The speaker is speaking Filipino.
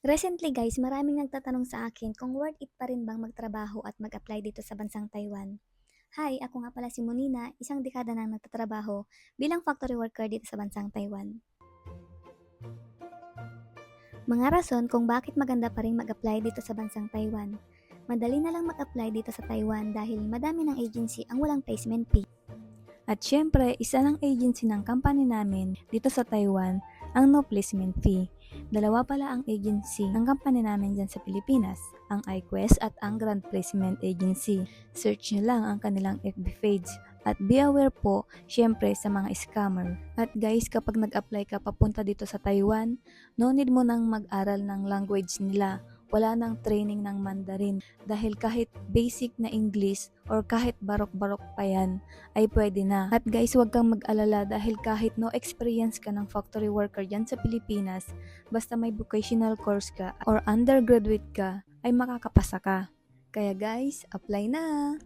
Recently guys, maraming nagtatanong sa akin kung worth it pa rin bang magtrabaho at mag-apply dito sa bansang Taiwan. Hi, ako nga pala si Monina, isang dekada nang nagtatrabaho bilang factory worker dito sa bansang Taiwan. Mga rason kung bakit maganda pa rin mag-apply dito sa bansang Taiwan. Madali na lang mag-apply dito sa Taiwan dahil madami ng agency ang walang placement fee. At syempre, isa ng agency ng company namin dito sa Taiwan ang no placement fee. Dalawa pala ang agency ng company namin dyan sa Pilipinas, ang iQuest at ang Grand Placement Agency. Search nyo lang ang kanilang FB page. At be aware po, syempre, sa mga scammer. At guys, kapag nag-apply ka papunta dito sa Taiwan, no need mo nang mag-aral ng language nila wala nang training ng Mandarin dahil kahit basic na English or kahit barok-barok pa yan ay pwede na. At guys, huwag kang mag-alala dahil kahit no experience ka ng factory worker dyan sa Pilipinas, basta may vocational course ka or undergraduate ka, ay makakapasa ka. Kaya guys, apply na!